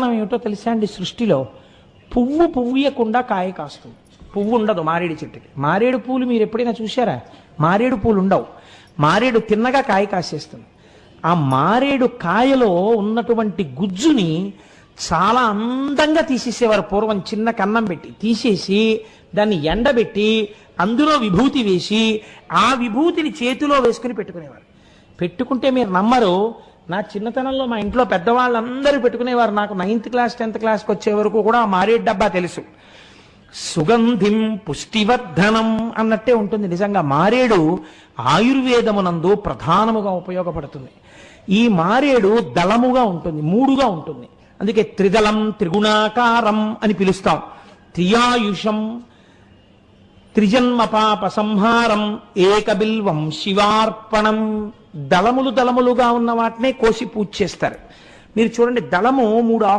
గొప్పతనం ఏమిటో తెలుసా అండి? సృష్టిలో పువ్వు పువ్వుయకుండా కాయ కాస్తుంది. పువ్వు ఉండదు మారేడు చెట్టుకి. మారేడు పూలు మీరు ఎప్పుడైనా చూసారా మారేడు పూలు ఉండవు. మారేడు తిన్నగా కాయ కాసేస్తుంది. ఆ మారేడు కాయలో ఉన్నటువంటి గుజ్జుని చాలా అందంగా తీసేసేవారు. పూర్వం చిన్న కన్నం పెట్టి తీసేసి దాన్ని ఎండబెట్టి అందులో విభూతి వేసి ఆ విభూతిని చేతిలో వేసుకుని పెట్టుకునేవారు. పెట్టుకుంటే మీరు నమ్మరు నా చిన్నతనంలో మా ఇంట్లో పెద్దవాళ్ళందరూ పెట్టుకునేవారు. నాకు నైన్త్ క్లాస్ టెన్త్ క్లాస్కి వచ్చే వరకు కూడా ఆ మారేడు డబ్బా తెలుసు. సుగంధిం పుష్టివర్ధనం అన్నట్టే ఉంటుంది. నిజంగా మారేడు ఆయుర్వేదమునందు ప్రధానముగా ఉపయోగపడుతుంది. ఈ మారేడు దళముగా ఉంటుంది మూడుగా ఉంటుంది. అందుకే త్రిదళం త్రిగుణాకారం అని పిలుస్తాం. త్రియాయుషం త్రిజన్మ పాప సంహారం ఏకబిల్వం శివార్పణం. దళములు దళములుగా ఉన్న వాటినే కోసి పూజ చేస్తారు. మీరు చూడండి దళము మూడు ఆకు